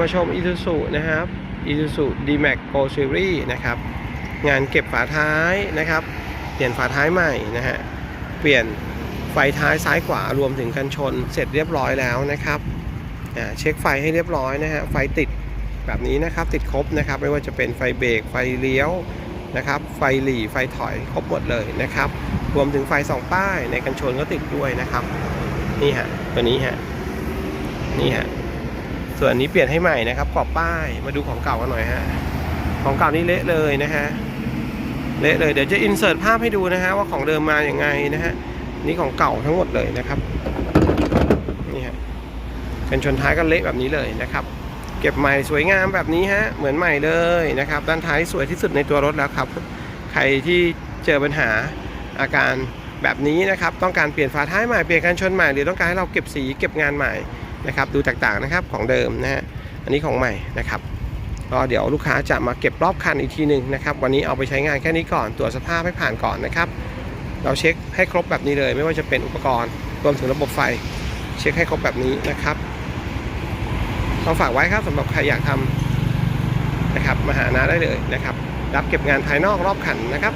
มาชม i s u z u นะครับ i s u z u D-Max Go Series นะครับ งานเก็บฝาท้ายนะครับ เปลี่ยนฝาท้ายใหม่นะฮะ เปลี่ยนไฟท้ายซ้ายขวารวมถึงกันชนเสร็จเรียบร้อยแล้วนะครับอ่าเช็คไฟให้เรียบร้อยนะฮะ ไฟติดแบบนี้นะครับ ติดครบนะครับ ไม่ว่าจะเป็นไฟเบรก ไฟเลี้ยวนะครับ ไฟหลีไฟถอยครบหมดเลยนะครับ รวมถึงไฟสองป้ายในกันชนก็ติดด้วยนะครับ นี่ฮะ ตัวนี้ฮะ นี่ฮะ ส่วนนนี้เปลี่ยนให้ใหม่นะครับกรอบป้ายมาดูของเก่ากันหน่อยฮะของเก่านี่เละเลยนะฮะเละเลยเดี๋ยวจะอินเสิร์ตภาพให้ดูนะฮะว่าของเดิมมาอย่างไงนะฮะนี่ของเก่าทั้งหมดเลยนะครับนี่ฮะกันชนท้ายก็เละแบบนี้เลยนะครับ เก็บใหม่สวยงามแบบนี้ฮะเหมือนใหม่เลยนะครับ ด้านท้ายสวยที่สุดในตัวรถแล้วครับ ใครที่เจอปัญหาอาการแบบนี้นะครับ ต้องการเปลี่ยนฝาท้ายใหม่เปลี่ยนกันชนใหม่หรือต้องการให้เราเก็บสีเก็บงานใหม่ นะครับ ดูแตกต่างนะครับของเดิมนะฮะอันนี้ของใหม่นะครับก็เดี๋ยวลูกค้าจะมาเก็บรอบคันอีกทีหนึ่งนะครับ วันนี้เอาไปใช้งานแค่นี้ก่อนตรวจสภาพให้ผ่านก่อนนะครับ เราเช็คให้ครบแบบนี้เลย ไม่ว่าจะเป็นอุปกรณ์รวมถึงระบบไฟ เช็คให้ครบแบบนี้นะครับต้องฝากไว้ครับสำหรับใครอยากทำนะครับมาหานาได้เลยนะครับ รับเก็บงานภายนอกรอบคันนะครับ